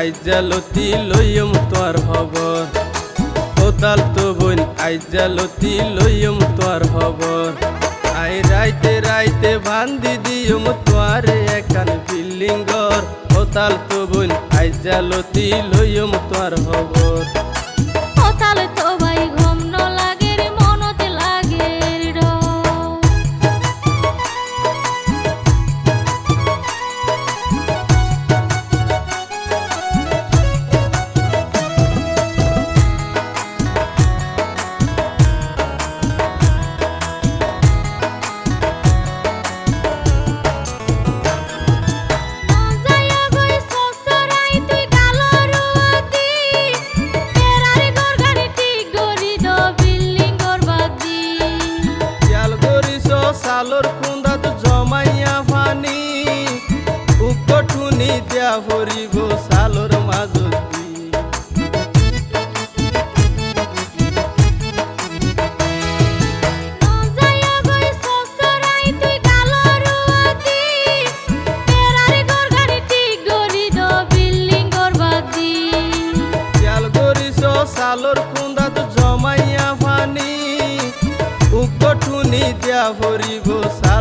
আইজালতি লইম তোর খবর। কোদাল তো বোন আইজালতি লইম তোর খবর। আই রাইতে রাইতে বান্ধি দিয়ম তোর একান বিল্ডিং ঘর। কোদাল তো বোন আইজালতি লইম তোর খবর। শিয়াল গরিস সালোর কুন্দাত জমাইয়া ফানি উপটুনি দিয়া ভরিব সালোর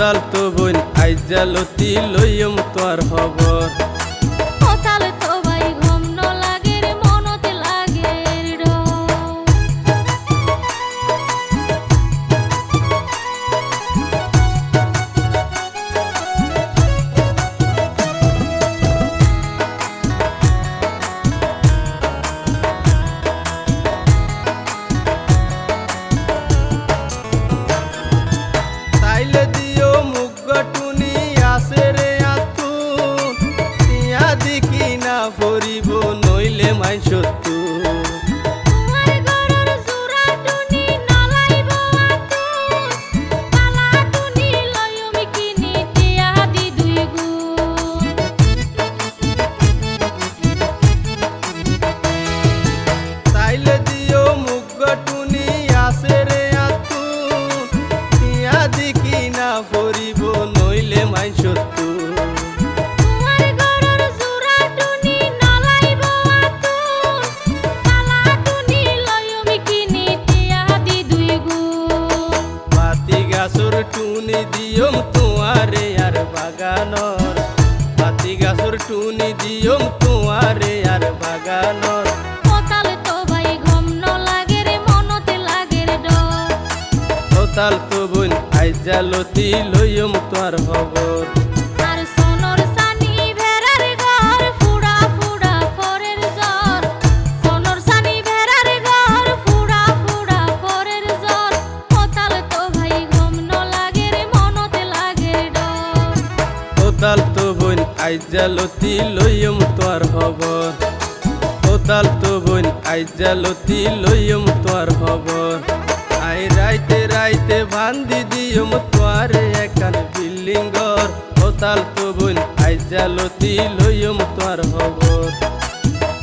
কোতাল তো বোন আইজালতি লইম তোর খবর 这 দিয়ম তোমারে আর বাগানর। পাতি গাছর টুনি দিয়ম তোমারে আর বাগানর। কোতালে তো ভাই ঘুম ন লাগে রে মনতে লাগে রে ডর কোতাল তো বোন আইজালতি লইম তোর খবর। কোতাল তো বোন আইজালতি লইম তোর খবর। কোতাল তো বোন আইজালতি লইম তোর খবর। আই রাইতে রাইতে বান্ধি দিয়ম তোর একান বিল্ডিং ঘর। কোতাল তো বোন আইজালতি লইম তোর খবর।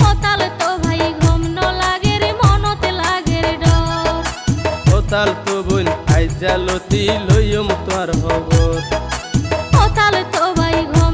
কোতালে তো ভাই ঘুম ন লাগে রে মনতে লাগে রে ডর। কোতাল তো বোন আইজালতি লইম তোর খবর। contigo.